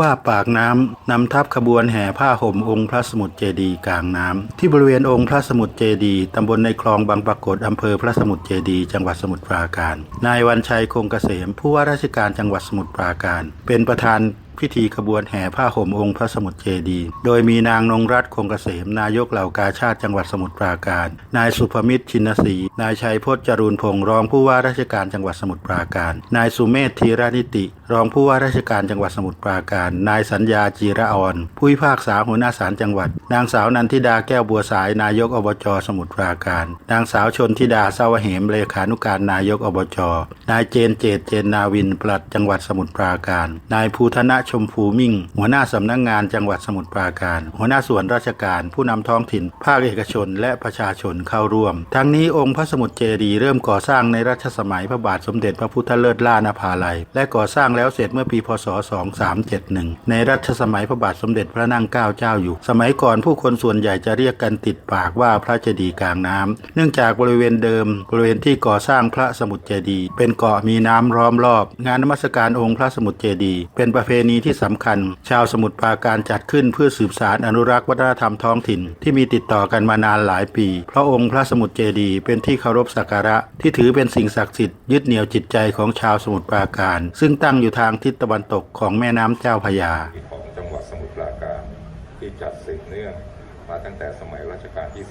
ว่าปากน้ำนำทัพขบวนแห่ผ้าห่มองค์พระสมุทรเจดีกลางน้ำที่บริเวณองค์พระสมุทรเจดีตำบลในคลองบางปรากฏอำเภอพระสมุทรเจดีจังหวัดสมุทรปราการ นายวันชัยคงเกษมผู้ว่าราชการจังหวัดสมุทรปราการ เป็นประธาน พิธีขบวนแห่ผ้าห่มองค์พระสมุทรเจดี โดยมีนางนงรัตน์คงเกษม นายกเหล่ากาชาติจังหวัดสมุทรปราการ นายสุภมิตรชินศรี นายชัยพจน์จรูนพงศ์รองผู้ว่าราชการจังหวัดสมุทรปราการ นายสุเมธธีรานิติ รองผู้ว่าราชการจังหวัดสมุทรปราการ นายสัญญาจีระออน ผู้พิพากษาหัวหน้าศาลจังหวัด นางสาวนันทิดาแก้วบัวสาย นายกอบจสมุทรปราการ นางสาวชนทิดาเสาวเหมเลขานุการนายกอบจ นายเจนเจตเจนนาวินปลัดจังหวัดสมุทรปราการ นายภูธนะชมพูมิ่ง หัวหน้าสำนักงงานจังหวัดสมุทรปราการ หัวหน้าส่วนราชการ ผู้นำท้องถิ่น ภาคเอกชน และประชาชนเข้าร่วม ทั้งนี้องค์พระสมุทรเจดีย์เริ่มก่อสร้างในรัชสมัยพระบาทสมเด็จพระพุทธเลิศล่านภาลัย และก่อสร้างแล้วเสร็จเมื่อปีพศ 2371 ในรัชสมัยพระบาทสมเด็จพระนั่งเกล้าเจ้าอยู่ สมัยก่อนผู้คนส่วนใหญ่จะเรียกกันติดปากว่าพระเจดีย์กลางน้ำเนื่องจากบริเวณเดิม บริเวณที่ก่อสร้างพระสมุทรเจดีย์เป็นเกาะมีน้ำล้อมรอบ งานนมัสการองค์พระสมุทรเจดีย์เป็นประเพณีที่สำคัญ ชาวสมุทรปราการจัดขึ้นเพื่อสืบสารอนุรักษ์วัฒนธรรมท้องถิ่น ที่มีติดต่อกันมานานหลายปี เพราะองค์พระสมุทรเจดีย์เป็นที่เคารพสักการะ ที่ถือเป็นสิ่งศักดิ์สิทธิ์ยึดเหนี่ยวจิตใจของชาวสมุทรปราการ ซึ่งตั้งอยู่ทางทิศตะวันตกของแม่น้ำเจ้าพระยาของจังหวัดสมุทรปราการที่จัดสืบเนื่องมาตั้งแต่สมัยรัชกาลที่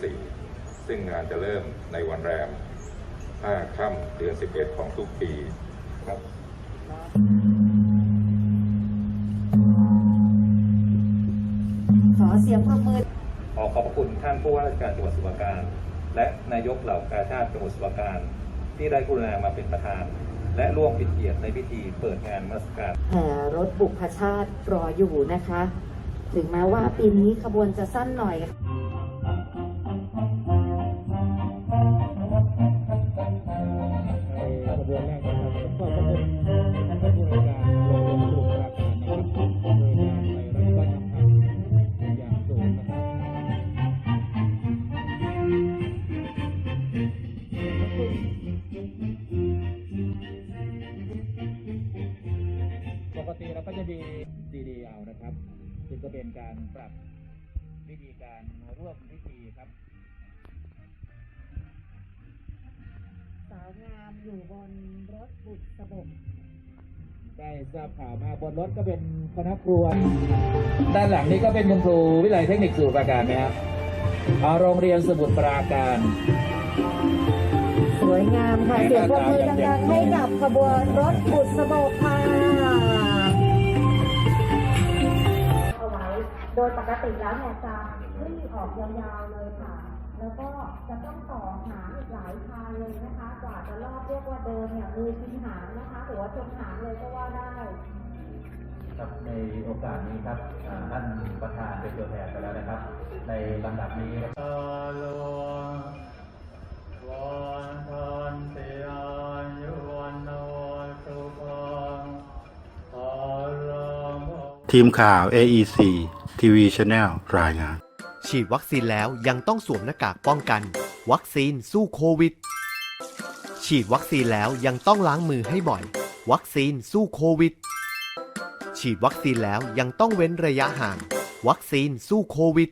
4 ซึ่งงานจะเริ่มในวันแรม5ค่ำเดือน 11 ของทุกปีครับ สียงปรบมือ ขอขอบพระคุณท่านผู้ว่าราชการจังหวัดสมุพรปราการ และนายกเหล่ากาชาติจังหวัดสมุพรปราการ ที่ได้กรุณามาเป็นประธาน และร่วมเป็นเกียรติในพิธีเปิดงานนมัสการแห่รถบุพชาติรออยู่นะคะ ถึงแม้ว่าปีนี้ขบวนจะสั้นหน่อยขบวนแรก ปกติเราก็จะมีซีดีเอานะครับ ซึ่งก็เป็นการปรับวิธีการร่วมพิธีครับ สาวงามอยู่บนรถบุตรสบกได้ทราบข่าวมาบนรถก็เป็นคณะครูด้านหลังนี้ก็เป็นคุณครูวิทยาลัยเทคนิคสมุทรปราการนะครับอ่าโรงเรียนสมุทรปราการ สวยงามค่ะ เสียงปรบมือดังๆให้กับขบวนรถบุตรสบกค่ะ โดยปกติแล้วเนี่ยจะวิ่งออกยาวๆเลยค่ะ แล้วก็จะต้องต่อหางอีกหลายทางเลยนะคะ กว่าจะรอบเรียกว่าเดิมเนี่ยมือกินหางนะคะหรือว่าชนหางเลยก็ว่าได้ครับในโอกาสนี้ครับอ่าท่านประธานเป็นตัวแทนไปแล้วนะครับ ในลำดับนี้ครับทีมข่าว AEC ทีวีชาแนลรายงาน ฉีดวัคซีนแล้วยังต้องสวมหน้ากากป้องกัน วัคซีนสู้โควิด ฉีดวัคซีนแล้วยังต้องล้างมือให้บ่อย วัคซีนสู้โควิด ฉีดวัคซีนแล้วยังต้องเว้นระยะห่าง วัคซีนสู้โควิด